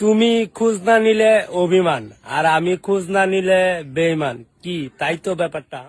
তুমি খোঁজ না নিলে অভিমান, আর আমি খোঁজ না নিলে বেইমান কি, তাই তো ব্যাপারটা?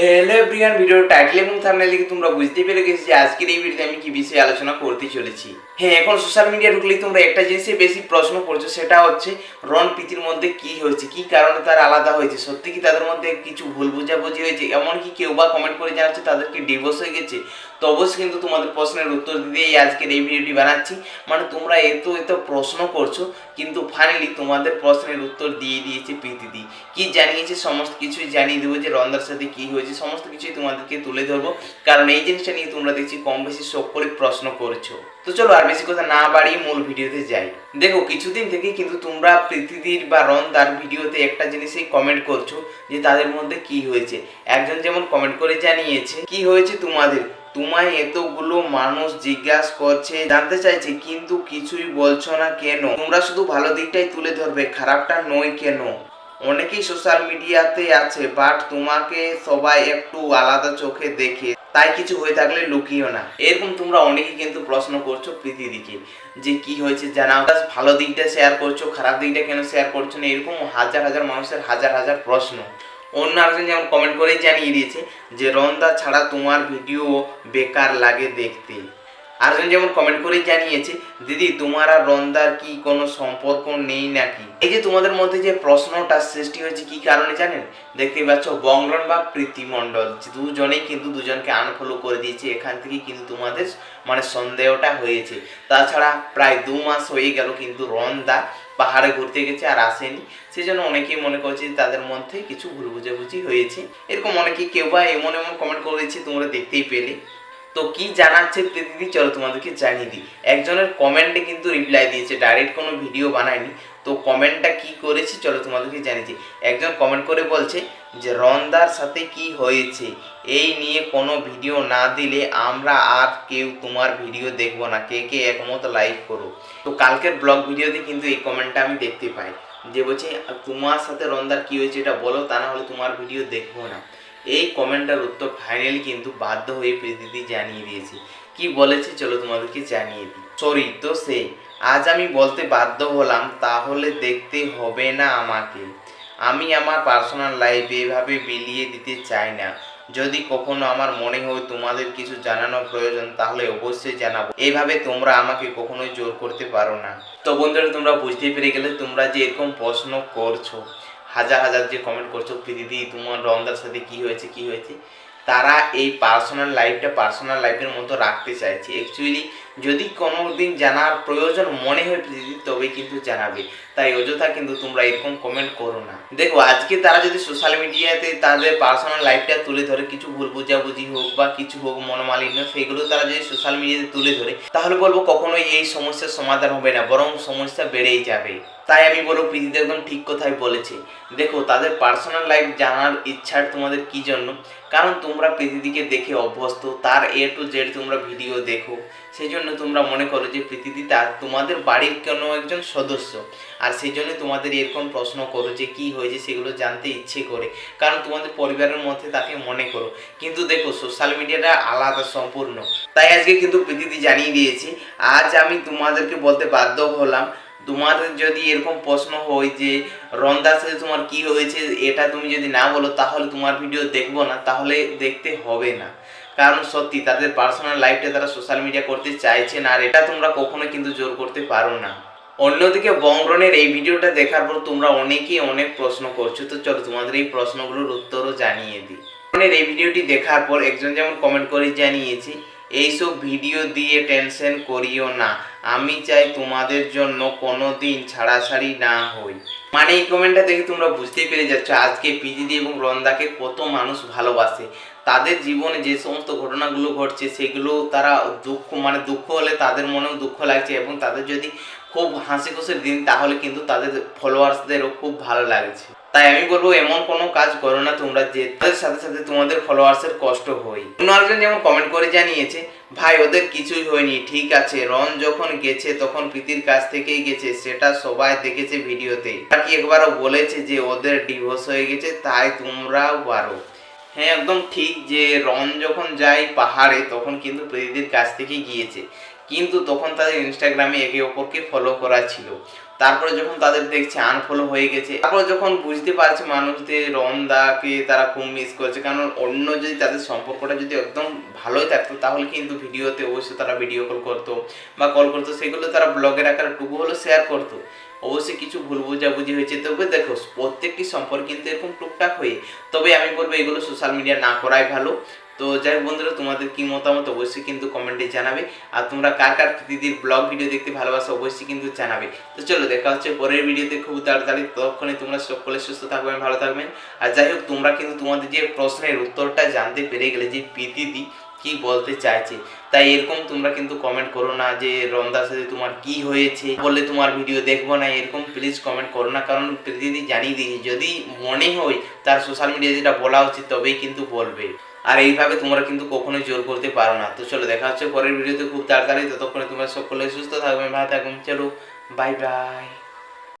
হ্যালো ব্রিয়ান ভিডিওর টাইটেল এবং থাম্বনেল দেখে তোমরা বুঝতে পেরে গেছো যে আজকের এই ভিডিওতে আমি কি বিষয়ে আলোচনা করতে চলেছি। হ্যাঁ এখন সোশ্যাল মিডিয়া ঢুকলেই তোমরা একটা জিনিসে বেশি প্রশ্ন করছ, সেটা হচ্ছে রন প্রীতির মধ্যে কি হয়েছে, কি কারণে তার আলাদা হয়েছে, সত্যি কি তাদের মধ্যে কিছু ভুল বোঝাবুঝি হয়েছে, এমনকি কেউ বা কমেন্ট করে জানাচ্ছে তাদেরকে ডিভোর্স হয়ে গেছে। তো অবশ্যই কিন্তু তোমাদের প্রশ্নের উত্তর দিয়েই আজকের এই ভিডিওটি বানাচ্ছি। মানে তোমরা এত এত প্রশ্ন করছ, কিন্তু ফাইনালি তোমাদের প্রশ্নের উত্তর দিয়ে দিয়েছে প্রীতিদি কি জানিয়েছে, সমস্ত কিছুই জানিয়ে দেবো যে রন্দার সাথে কি হয়েছে সমস্ত কিছুই তোমাদেরকে তুলে ধরবো। কারণ এই জিনিসটা নিয়ে তোমরা দেখছি কম বেশি সকলে প্রশ্ন করছ। তো চলো আর বেশি কথা না বাড়িয়ে মূল ভিডিওতে যাই। দেখো, কিছুদিন থেকে কিন্তু তোমরা পৃথিবীর বা রন্দার ভিডিওতে একটা জিনিসই কমেন্ট করছ যে তাদের মধ্যে কি হয়েছে। একজন যেমন কমেন্ট করে জানিয়েছে, কি হয়েছে তোমাদের? তোমায় এতগুলো মানুষ জিজ্ঞাসা করছে, জানতে চাইছে, কিন্তু কিছুই বলছো না কেন? তোমরা শুধু ভালো দিকটাই তুলে ধরবে, খারাপটা নয় কেন? অনেকেই সোশ্যাল মিডিয়াতে আছে বাট তোমাকে সবাই একটু আলাদা চোখে দেখে, তাই কিছু হয়ে থাকলে লুকিও না। এরকম তোমরা অনেকেই কিন্তু প্রশ্ন করছ প্রীতিদিকে যে কি হয়েছে জানাও। ভালো দিকটা শেয়ার করছ, খারাপ দিকটা কেন শেয়ার করছ না, এরকম হাজার হাজার মানুষের হাজার হাজার প্রশ্ন। অন্য একজন যেমন কমেন্ট করেই জানিয়ে দিয়েছে যে রন্দা ছাড়া তোমার ভিডিও বেকার লাগে দেখতে। আরেকজন যেমন কমেন্ট করেই জানিয়েছে, দিদি, তোমার আর রন্দার কি কোনো সম্পর্ক নেই নাকি? এই যে তোমাদের মধ্যে যে প্রশ্নটা সৃষ্টি হয়েছে, কি কারণে জানেন? দেখতেই পাচ্ছ বংরন বা প্রীতিমণ্ডল দুজনেই কিন্তু দুজনকে আনফলো করে দিয়েছে, এখান থেকে কিন্তু তোমাদের মানে সন্দেহটা হয়েছে। তাছাড়া প্রায় দু মাস হয়ে গেল কিন্তু রন্দা পাহাড়ে ঘুরতে গেছে আর আসেনি। সেই জন্য অনেকেই মনে করছে তাদের মধ্যে কিছু ভুল বুঝাবুঝি হয়েছে। এরকম অনেকেই কেউ বা এমন এমন কমেন্ট করে করেছে, তোমরা দেখতেই পেলে। তো কি জানাচ্ছে প্রতিদিন চলো তোমাদেরকে জানিয়ে দিই। একজনের কমেন্টে কিন্তু রিপ্লাই দিয়েছে ডাইরেক্ট কোনো ভিডিও বানায়নি। তো কমেন্টটা কি করেছে, চলো তোমাদেরকে জানিয়েছি একজন কমেন্ট করে বলছে যে, রন্দার সাথে কি হয়েছে? এই নিয়ে কোনো ভিডিও না দিলে আমরা আর কেউ তোমার ভিডিও দেখব না। কে কে একমত লাইক করো। তো কালকের ব্লগ ভিডিওতে কিন্তু এই কমেন্টটা আমি দেখতে পাই। যে বলছে, তোমার সাথে রন্দার কি হয়েছে এটা বলো, তা না হলে তোমার ভিডিও দেখব না। এই কমেন্টটার উত্তর ফাইনালি কিন্তু বাধ্য হয়ে প্রীতিদি জানিয়ে দিয়েছে। কি বলেছে চলো তোমাদেরকে জানিয়ে দিই। সরি তো সেই আজ আমি বলতে বাধ্য হলাম, তাহলে দেখতে হবে না আমাকে। আমি আমার পার্সোনাল লাইফে এভাবে বিলিয়ে দিতে চাই না। যদি কখনো আমার মনে হয় তোমাদের কিছু জানানো প্রয়োজন, তাহলে অবশ্যই জানাব। এইভাবে তোমরা আমাকে কখনোই জোর করতে পারো না। তো বন্ধুরা, তোমরা বুঝতে পেরে গেলে তোমরা যে এরকম প্রশ্ন করছ হাজার হাজার যে কমেন্ট করছ দিদি, তোমার রন্দার সাথে কি হয়েছে কি হয়েছে? তারা এই পার্সোনাল লাইফটা পার্সোনাল লাইফের মতো রাখতে চাইছে। অ্যাকচুয়ালি যদি কোনো দিন জানার প্রয়োজন মনে হয় দিদি, তবে কিন্তু জানাবে। তাই অযথা কিন্তু তোমরা এরকম কমেন্ট করো না। দেখো, আজকে তারা যদি সোশ্যাল মিডিয়াতে তাদের পার্সোনাল লাইফটা তুলে ধরে, কিছু ভুল বুঝাবুঝি হোক বা কিছু হোক মনোমালিন্য, সেগুলো তারা যদি সোশ্যাল মিডিয়াতে তুলে ধরে, তাহলে বলব কখনোই এই সমস্যার সমাধান হবে না, বরং সমস্যা বেড়েই যাবে। তাই আমি বলব প্রীতিদি একদম ঠিক কথাই বলেছে। দেখো, তাদের পার্সোনাল লাইফ জানার ইচ্ছার তোমাদের কি জন্য? কারণ তোমরা প্রীতিদিকে দেখে অভ্যস্ত, তার এ টু জেড তোমরা ভিডিও দেখো। সেই জন্য তোমরা মনে করো যে প্রীতিদি তার তোমাদের বাড়ির কোনো একজন সদস্য। আর সেই জন্য তোমাদের এরকম প্রশ্ন করো যে কি হয়েছে সেগুলো জানতে ইচ্ছে করে। কারণ তোমাদের পরিবারের মধ্যে তাকে মনে করো। কিন্তু দেখো সোশ্যাল মিডিয়াটা আলাদা সম্পূর্ণ। তাই আজকে কিন্তু প্রীতিদি জানিয়ে দিয়েছি, আজ আমি তোমাদেরকে বলতে বাধ্য হলাম তোমার যদি এরকম প্রশ্ন হয় যে, রন্দার সাথে তোমার কি হয়েছে, এটা তুমি যদি না বলো, তাহলে তোমার ভিডিও দেখব না, তাহলে দেখতে হবে না। কারণ সত্যি, তাদের পার্সোনাল লাইফটা তারা সোশ্যাল মিডিয়া করতে চাইছে না, আর এটা তোমরা কখনো কিন্তু জোর করতে পারো না। অন্যদিকে বংরনের এই ভিডিওটা দেখার পর তোমরা অনেকেই অনেক প্রশ্ন করছ, তো চলো তোমাদের এই প্রশ্নগুলোর উত্তরও জানিয়ে দিই। বংরনের এই ভিডিওটি দেখার পর একজন যেমন কমেন্ট করে জানিয়েছি, এইসব ভিডিও দিয়ে টেনশন করিও না। আমি চাই তোমাদের জন্য কোনো দিন ছাড়াছাড়ি না হই। মানে এই কমেন্টটা দেখে তোমরা বুঝতেই পেরে যাচ্ছ, আজকে পিজিদি এবং রন্দাকে কত মানুষ ভালোবাসে। তাদের জীবনে যে সমস্ত ঘটনাগুলো ঘটছে, সেগুলো তারা দুঃখ মানে দুঃখ হলে তাদের মনেও দুঃখ লাগছে এবং তাদের যদি খুব হাসি খুশির দিন, তাহলে কিন্তু তাদের ফলোয়ার্সদেরও খুব ভালো লাগছে। তাই আমি বলব, এমন কোনো কাজ করো না তোমরা যে তাদের সাথে সাথে তোমাদের ফলোয়ার্সের কষ্ট হয়। অন্য একজন যেমন কমেন্ট করে জানিয়েছে, ভাই, ওদের কিছুই হয়নি, ঠিক আছে, রন যখন গেছে তখন প্রীতির কাছ থেকেই গেছে, সেটা সবাই দেখেছে ভিডিওতে। কি একবারও বলেছে যে ওদের ডিভোর্স হয়ে গেছে, তাই তোমরাও পারো। হ্যাঁ একদম ঠিক যে রন যখন যায় পাহাড়ে, তখন কিন্তু প্রীতির কাছ থেকে গিয়েছে। কিন্তু তখন তাদের ইনস্টাগ্রামে একে অপরকে ফলো করা ছিল। তারপরে যখন তাদের দেখছে আনফলো হয়ে গেছে, তারপরে যখন বুঝতে পারছে মানুষদের রমদাকে তারা খুব মিস করছে, কারণ অন্য যদি তাদের সম্পর্কটা যদি একদম ভালোই থাকতো, তাহলে কিন্তু ভিডিওতে অবশ্যই তারা ভিডিও কল করতো বা কল করতো। সেগুলো তারা ব্লগের আকারে টুকু হলো শেয়ার করতো। অবশ্যই কিছু ভুল বোঝাবুঝি হয়েছে। তবে দেখো, প্রত্যেকটি সম্পর্ক কিন্তু এরকম টুকটাক হয়ে, তবে আমি বলব এগুলো সোশ্যাল মিডিয়া না করাই ভালো। তো যাই হোক বন্ধুরা, তোমাদের কি মতামত অবশ্যই কিন্তু কমেন্টে জানাবে। আর তোমরা কার কার দিদির ব্লগ ভিডিও দেখতে ভালোবাসো অবশ্যই কিন্তু জানাবে। তো চলো, দেখা হচ্ছে পরের ভিডিওতে খুব তাড়াতাড়ি। ততক্ষণে তোমরা সকলে সুস্থ থাকবেন, ভালো থাকবেন। আর যাই হোক, তোমরা কিন্তু তোমাদের যে প্রশ্নের উত্তরটা জানতে পেরে গেলে যে প্রীতিদি কি বলতে চাইছে, তাই এরকম তোমরা কিন্তু কমেন্ট করো না যে রমদার সাথে তোমার কি হয়েছে, বললে তোমার ভিডিও দেখব না, এরকম প্লিজ কমেন্ট করো না। কারণ প্রীতিদি জানিয়ে দিয়েছে, যদি মনে হয় তার সোশ্যাল মিডিয়া যেটা বলা উচিত তবেই কিন্তু বলবে। আর এইভাবে তোমরা কিন্তু কখনোই জোর করতে পারো না। তো চলো, দেখা হচ্ছে পরের ভিডিওতে। খুব তাড়াতাড়ি, ততক্ষণে তোমরা সকলে সুস্থ থাকবে, ভালো থাকবেন চলো বাই বাই